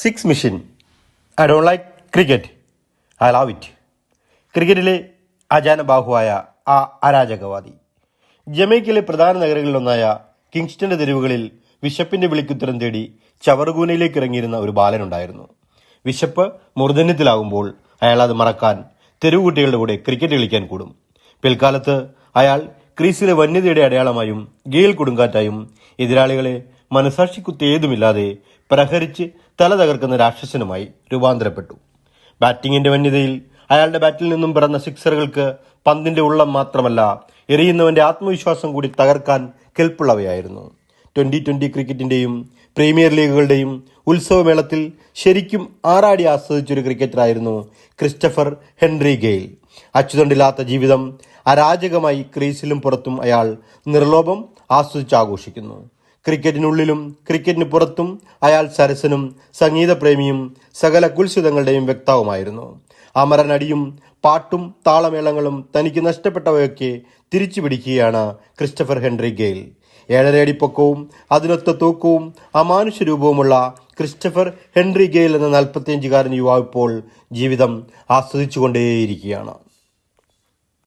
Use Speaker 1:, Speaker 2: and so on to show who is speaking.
Speaker 1: Six mission I don't like cricket I love it ക്രിക്കറ്റിലെ അജാനബാഹുവായ ആ അരാജകവാദി. ജമൈക്കയിലെ പ്രധാന നഗരങ്ങളിലൊന്നായ കിങ്സ്റ്റന്റെ തെരുവുകളിൽ വിശപ്പിന്റെ വിളിക്കുത്തരം തേടി ചവറുകൂനയിലേക്ക് ഇറങ്ങിയിരുന്ന ഒരു ബാലനുണ്ടായിരുന്നു. വിശപ്പ് മൂർധന്യത്തിലാകുമ്പോൾ അയാൾ അത് മറക്കാൻ തെരുവുകുട്ടികളുടെ കൂടെ ക്രിക്കറ്റ് കളിക്കാൻ കൂടും. പിൽക്കാലത്ത് അയാൾ ക്രീസിലെ വന്യതയുടെ അടയാളമായും ഗെയിൽ കൊടുങ്കാറ്റായും എതിരാളികളെ മനസാക്ഷിക്കുത്തേതുമില്ലാതെ പ്രഹരിച്ച് തല തകർക്കുന്ന രാക്ഷസനുമായി രൂപാന്തരപ്പെട്ടു. ബാറ്റിംഗിന്റെ വന്യതയിൽ അയാളുടെ ബാറ്റിൽ നിന്നും പിറന്ന സിക്സറുകൾക്ക് പന്തിന്റെ ഉള്ളം മാത്രമല്ല എറിയുന്നവന്റെ ആത്മവിശ്വാസം കൂടി തകർക്കാൻ കെൽപ്പുള്ളവയായിരുന്നു. ട്വന്റി ട്വന്റി ക്രിക്കറ്റിന്റെയും പ്രീമിയർ ലീഗുകളുടെയും ഉത്സവമേളത്തിൽ ശരിക്കും ആറാടി ആസ്വദിച്ചൊരു ക്രിക്കറ്ററായിരുന്നു ക്രിസ്റ്റഫർ ഹെൻറി ഗെയിൽ. അച്ചുതണ്ടില്ലാത്ത ജീവിതം അരാജകമായി ക്രീസിലും പുറത്തും അയാൾ നിർലോഭം ആസ്വദിച്ചാഘോഷിക്കുന്നു ക്രിക്കറ്റിനുള്ളിലും ക്രിക്കറ്റിന് പുറത്തും അയാൾ സരസനും സംഗീതപ്രേമിയും സകല കുൽസിതങ്ങളുടെയും വ്യക്താവുമായിരുന്നു. അമരനടിയും പാട്ടും താളമേളങ്ങളും തനിക്ക് നഷ്ടപ്പെട്ടവയൊക്കെ തിരിച്ചു പിടിക്കുകയാണ് ക്രിസ്റ്റഫർ ഹെൻറി ഗെയിൽ. ഏഴരയടി പൊക്കവും അതിനൊത്ത തൂക്കവും അമാനുഷ രൂപവുമുള്ള ക്രിസ്റ്റഫർ ഹെൻറി ഗെയിൽ എന്ന നാൽപ്പത്തിയഞ്ചുകാരൻ യുവാവ് ഇപ്പോൾ ജീവിതം ആസ്വദിച്ചുകൊണ്ടേയിരിക്കുകയാണ്.